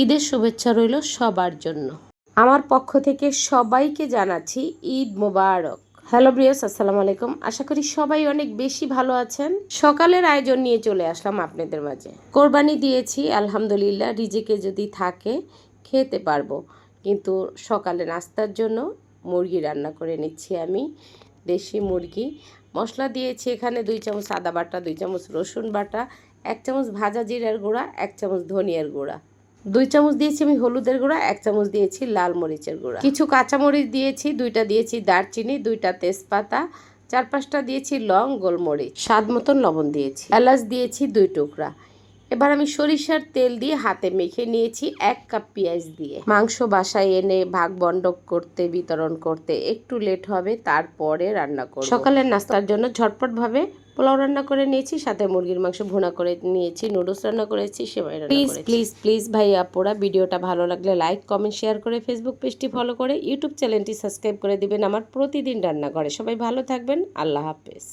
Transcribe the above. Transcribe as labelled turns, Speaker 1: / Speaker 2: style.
Speaker 1: ঈদের শুভেচ্ছা রইল সবার জন্য। আমার পক্ষ থেকে সবাইকে জানাচ্ছি ঈদ মোবারক। হ্যালো ব্রিয়াস আসসালামু আলাইকুম। আশা করি সবাই অনেক বেশি ভালো আছেন। সকালের আয়োজন নিয়ে চলে আসলাম আপনাদের মাঝে। কোরবানি দিয়েছি, আলহামদুলিল্লাহ, রিজিকে যদি থাকে খেতে পারব। কিন্তু সকালে নাস্তার জন্য মুরগি রান্না করে নিচ্ছি আমি, দেশি মুরগি। মশলা দিয়েছি এখানে দুই চামচ আদা বাটা, দুই চামচ রসুন বাটা, এক চামচ ভাজা জিরার গুঁড়া, এক চামচ ধনিয়ার গুঁড়া। দুই চামচ দিয়েছি আমি হলুদের গুঁড়া, এক চামচ দিয়েছি লাল মরিচের গুঁড়া। কিছু কাঁচামরিচ দিয়েছি, দুইটা দিয়েছি দারচিনি, দুইটা তেজপাতা, চার পাঁচটা দিয়েছি লং গোলমরিচ। স্বাদ মতন লবণ দিয়েছি। এলাচ দিয়েছি দুই টুকরা। এবার আমি সরিষার তেল দিয়ে হাতে মেখে নিয়েছি এক কাপ পেঁয়াজ দিয়ে। মাংস বাসায় এনে ভাগ বন্ডক করতে, বিতরণ করতে একটু লেট হবে, তারপরে রান্না করব। সকালের নাস্তার জন্য ঝটপট ভাবে পোলাও রান্না করে নিয়েছি সাথে মুরগির মাংস ভুনা করে নিয়েছি নুডলস রান্না করেছি সেবাই রান্না প্লিজ প্লিজ প্লিজ ভাই আপুরা ভিডিওটা ভালো লাগলে লাইক কমেন্ট শেয়ার করে ফেসবুক পেজটি ফলো করে ইউটিউব চ্যানেলটি সাবস্ক্রাইব করে দিবেন আমার প্রতিদিন রান্না করে সবাই ভালো থাকবেন আল্লাহ হাফেজ।